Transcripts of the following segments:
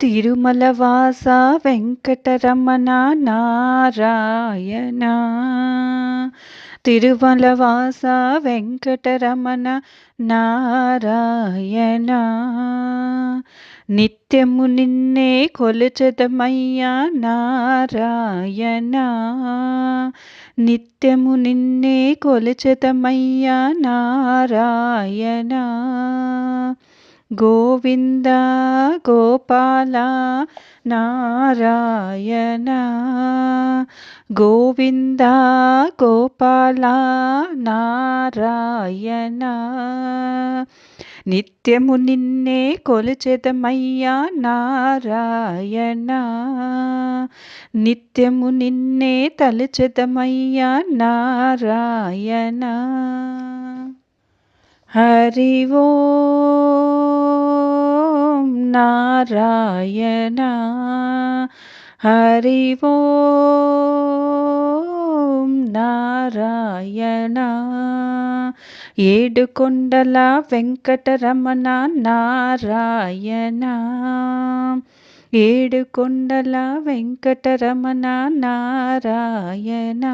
తిరుమల వాస వెంకటరమణ నారాయణ. తిరుమల వాస వెంకటరమణ నారాయణ. నిత్యము నిన్నే కొలచదమయ్యా నారాయణ. నిత్యము నిన్నే కొలచదమయ్యా నారాయణ. గోవింద గోపాల నారాయణ. గోవింద గోపాల నారాయణ. నిత్యము నిన్నే కొలుచెదమయ్యా నారాయణ. నిత్యము నిన్నే తలచెదమయ్యా నారాయణ. హరి ఓ నారాయణ హరి ఓం నారాయణ ఏడు కొండల వెంకటరమణ నారాయణ ఏడు కొండల వెంకటరమణ నారాయణ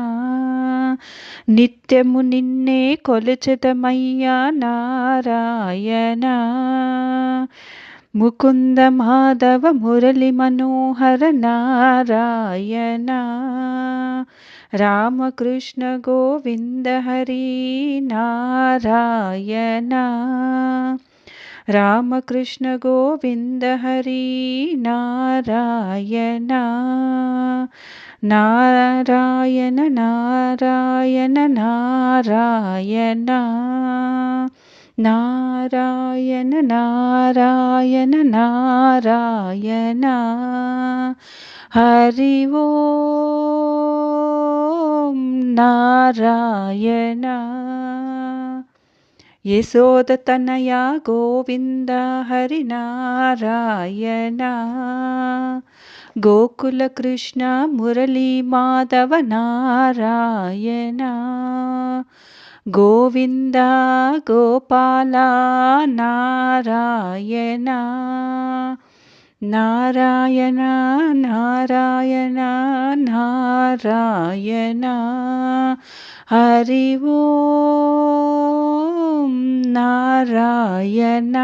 నిత్యము నిన్నే కొలుచదమయ్యా నారాయణ मुकुन्दमाधवमुरलीमनोहरनारायण। रामकृष्णगोविन्दहरि नारायण रामकृष्णगोविन्दहरि नारायण नारायण नारायण नारायण। నారాయణ నారాయణ నారాయణ. హరి ఓం నారాయణ. యశోదతనయ గోవింద హరి నారాయణ. గోకుల కృష్ణ మురళీ మాధవ నారాయణ. గోవింద గోపాల నారాయణ. నారాయణ నారాయణ నారాయణ. హరి ఓం నారాయణ.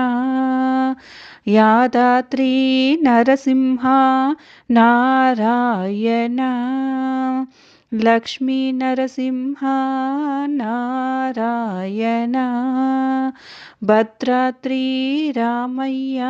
యాదాద్రి నరసింహ నారాయణ. లక్ష్మీ నరసింహ నారాయణ భద్రాద్రి రామయ్య